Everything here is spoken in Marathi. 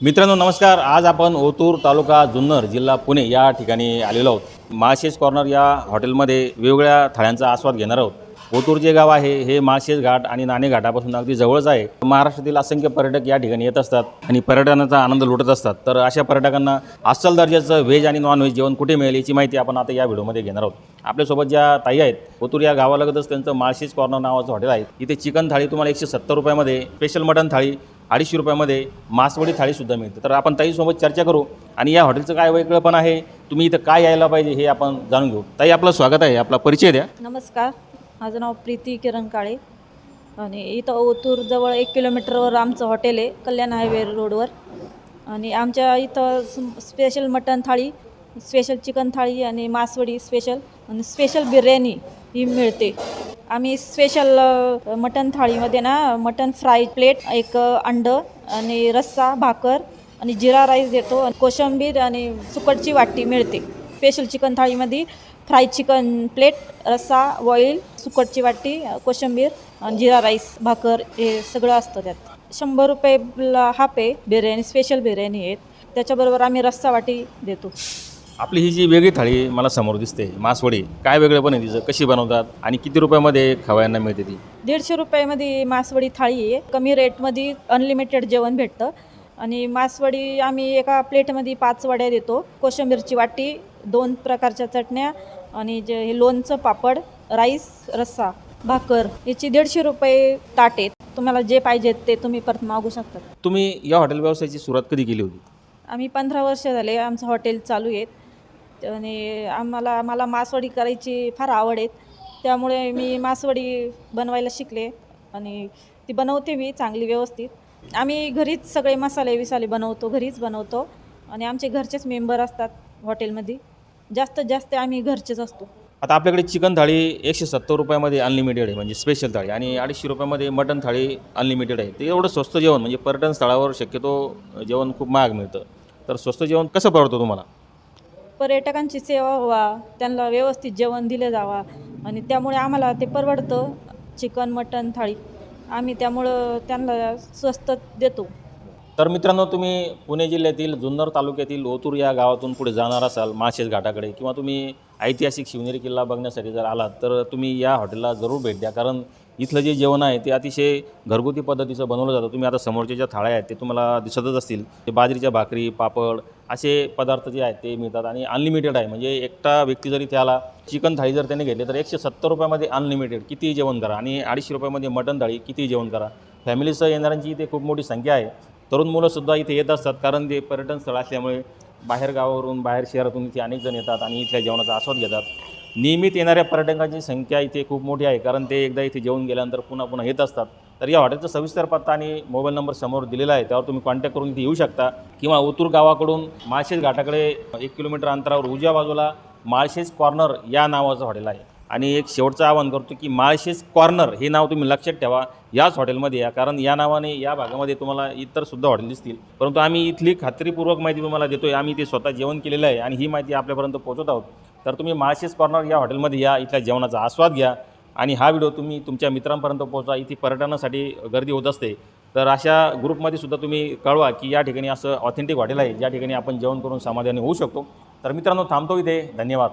मित्रांनो नमस्कार. आज आपण ओतूर तालुका जुन्नर जिल्हा पुणे या ठिकाणी आलेलो आहोत. माळशेज कॉर्नर या हॉटेलमध्ये वेगवेगळ्या थाळ्यांचा आस्वाद घेणार आहोत. ओतूर जे गाव आहे हे माळशेज घाट आणि नाणे घाटापासून अगदी जवळच आहे. महाराष्ट्रातील असंख्य पर्यटक या ठिकाणी येत असतात आणि पर्यटनाचा आनंद लुटत असतात. तर अशा पर्यटकांना अस्सल दर्जाचं व्हेज आणि नॉन व्हेज जेवण कुठे मिळेल याची माहिती आपण आता या व्हिडिओमध्ये घेणार आहोत. आपल्यासोबत ज्या ताई आहेत ओतूर या गावालगतच त्यांचं माळशेज कॉर्नर नावाचं हॉटेल आहे. इथे चिकन थाळी तुम्हाला एकशे सत्तर रुपयामध्ये स्पेशल मटन थाळी अडीचशे रुपयामध्ये मासवडी थाळीसुद्धा मिळते. तर आपण ताईसोबत चर्चा करू. आणि या हॉटेलचं काय वेगळं पण आहे तुम्ही इथं काय यायला पाहिजे हे आपण जाणून घेऊ. ताई आपलं स्वागत आहे. आपला परिचय द्या. नमस्कार. माझं नाव प्रीती किरण काळे. आणि इथं ओतूर जवळ एक किलोमीटरवर आमचं हॉटेल आहे कल्याण हायवे रोडवर. आणि आमच्या इथं स्पेशल मटन थाळी स्पेशल चिकन थाळी आणि मासवडी स्पेशल आणि स्पेशल बिर्याणी ही मिळते. आम्ही स्पेशल मटन थाळीमध्ये ना मटन फ्राय प्लेट एक अंड अंडं आणि रस्सा भाकर आणि जिरा राईस देतो. आणि कोशिंबीर आणि सुकटची वाटी मिळते. स्पेशल चिकन थाळीमध्ये फ्राय चिकन प्लेट रस्सा बॉईल सुकटची वाटी कोशिंबीर आणि जिरा राईस भाकर हे सगळं असतं त्यात. शंभर रुपयेला हाफ आहे बिर्याणी स्पेशल बिर्याणी आहेत. त्याच्याबरोबर आम्ही रस्सा वाटी देतो. आपली ही जी वेगळी थाळी मला समोर दिसते मासवडी काय वेगळं पण आहे तिचं? कशी बनवतात आणि किती रुपयामध्ये खवायांना मिळते ती? दीडशे रुपयामध्ये मासवडी थाळी आहे. कमी रेटमध्ये अनलिमिटेड जेवण भेटतं. आणि मासवडी आम्ही एका प्लेटमध्ये पाच वड्या देतो. कोशिंबीरची वाटी दोन प्रकारच्या चटण्या आणि जे हे लोणचं पापड राईस रस्सा भाकर याची दीडशे रुपये ताट आहेत. तुम्हाला जे पाहिजेत ते तुम्ही परत मागू शकता. तुम्ही या हॉटेल व्यवसायाची सुरुवात कधी केली होती? आम्ही पंधरा वर्ष झाले आमचं हॉटेल चालू आहेत आणि आम्हाला मला मासवडी करायची फार आवड आहे. त्यामुळे मी मासवडी बनवायला शिकले आणि ती बनवते मी चांगली व्यवस्थित. आम्ही घरीच सगळे मसाले विसाले बनवतो घरीच बनवतो. आणि आमचे घरचेच मेंबर असतात हॉटेलमध्ये. जास्तीत जास्त आम्ही घरचेच असतो. आता आपल्याकडे चिकन थाळी एकशे सत्तर रुपयामध्ये अनलिमिटेड आहे म्हणजे स्पेशल थाळी. आणि अडीचशे रुपयामध्ये मटन थाळी अनलिमिटेड आहे. ते एवढं स्वस्त जेवण म्हणजे पर्यटन स्थळावर शक्यतो जेवण खूप महाग मिळतं. तर स्वस्त जेवण कसं परवडतं तुम्हाला? पर्यटकांची सेवा व्हावा त्यांना व्यवस्थित जेवण दिलं जावा आणि त्यामुळे आम्हाला ते परवडतं. चिकन मटन थाळी. आम्ही त्यामुळं त्यांना स्वस्त देतो. तर मित्रांनो तुम्ही पुणे जिल्ह्यातील जुन्नर तालुक्यातील ओतूर या गावातून पुढे जाणार असाल माळशेज घाटाकडे किंवा तुम्ही ऐतिहासिक शिवनेरी किल्ला बघण्यासाठी जर आलात तर तुम्ही या हॉटेलला जरूर भेट द्या. कारण इथलं जे जेवण आहे ते अतिशय घरगुती पद्धतीचं बनवलं जातं. तुम्ही आता समोरच्या ज्या थाळ्या आहेत ते तुम्हाला दिसतच असतील. ते बाजरीच्या भाकरी पापड असे पदार्थ जे आहेत ते मिळतात आणि अनलिमिटेड आहे. म्हणजे एकटा व्यक्ती जरी त्याला चिकन थाळी जर त्याने घेतली तर एकशे सत्तर रुपयामध्ये अनलिमिटेड कितीही जेवण करा आणि अडीचशे रुपयामध्ये मटन थाळी कितीही जेवण करा. फॅमिलीसह येणाऱ्यांची इथे खूप मोठी संख्या आहे. तरुण मुलंसुद्धा इथे येत असतात कारण ते पर्यटन स्थळ असल्यामुळे बाहेर गावावरून बाहेर शहरातून इथे अनेक जण येतात आणि इथल्या जेवणाचा आस्वाद घेतात. नियमित येणाऱ्या पर्यटकांची संख्या इथे खूप मोठी आहे कारण ते एकदा इथे जेवून गेल्यानंतर पुन्हा पुन्हा येत असतात. तर या हॉटेलचा सविस्तर पत्ता आणि मोबाईल नंबर समोर दिलेला आहे त्यावर तुम्ही कॉन्टॅक्ट करून इथे येऊ शकता. किंवा ओतूर गावाकडून माळशेज घाटाकडे एक किलोमीटर अंतरावर उजव्या बाजूला माळशेज कॉर्नर या नावाचं हॉटेल आहे. आणि एक शेवटचं आवाहन करतो की माळशेज कॉर्नर हे नाव तुम्ही लक्षात ठेवा याच हॉटेलमध्ये या कारण या नावाने या भागामध्ये तुम्हाला इतर सुद्धा हॉटेल दिसतील. परंतु आम्ही इथली खात्रीपूर्वक माहिती तुम्हाला देतोय आम्ही ते स्वतः जेवण केलेलं आहे आणि ही माहिती आपल्यापर्यंत पोहोचत आहोत. तर तुम्ही माळशेज कॉर्नर या हॉटेलमध्ये या इथल्या जेवणाचा आस्वाद घ्या. आणि हा व्हिडिओ तुम्ही तुमच्या मित्रांपर्यंत पोहोचा इथे पर्यटनासाठी गर्दी होत असते. तर अशा ग्रुपमध्ये सुद्धा तुम्ही कळवा की या ठिकाणी असं ऑथेंटिक हॉटेल आहे. ज्या ठिकाणी आपण जेवण करून समाधानी होऊ शकतो. तर मित्रांनो थांबतो इथे. धन्यवाद.